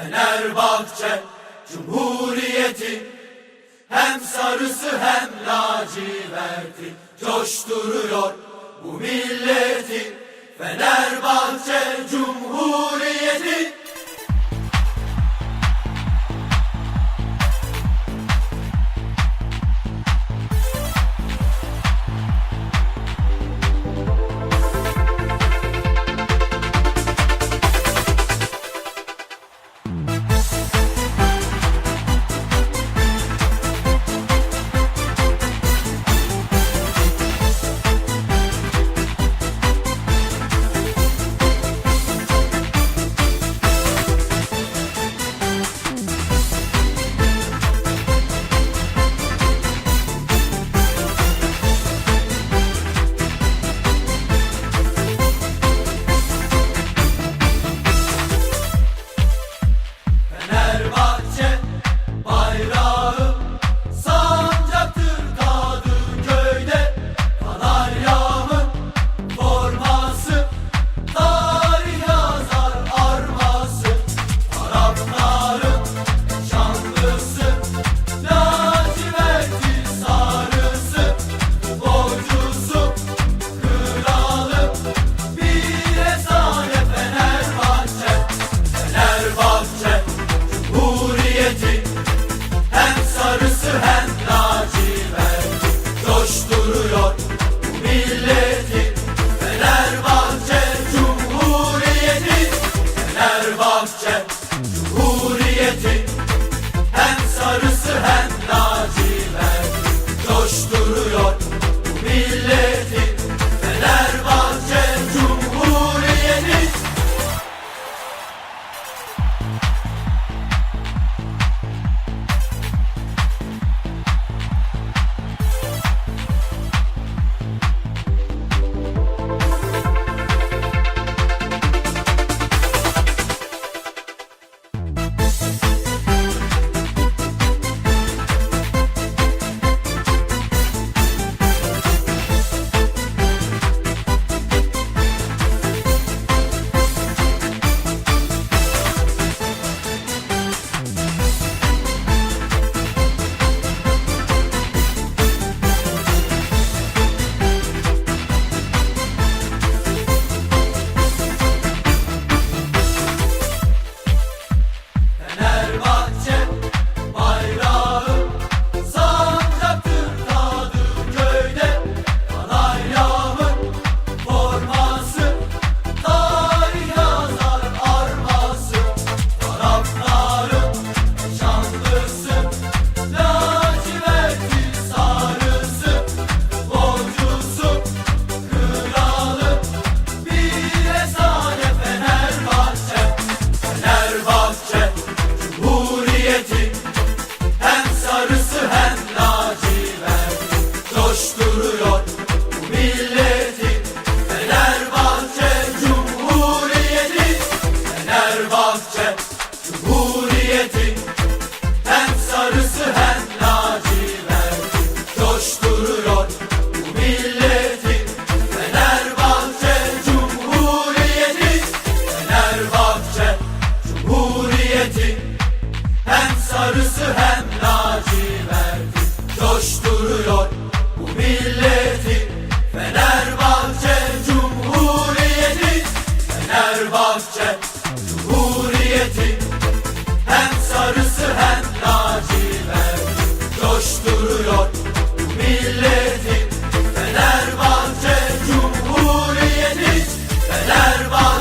Fenerbahçe Cumhuriyeti. Hem sarısı hem laciverti Coşturuyor bu milleti. Fenerbahçe Cumhuriyeti. milleti Fenerbahçe Cumhuriyeti Fenerbahçe Cumhuriyeti. Hem sarısı hem laciver Coşturuyor bu milleti. bahçe. Cumhuriyeti Hem sarısı hem lacivert. Coşturuyor milleti. Fenerbahçe Cumhuriyeti Fenerbahçe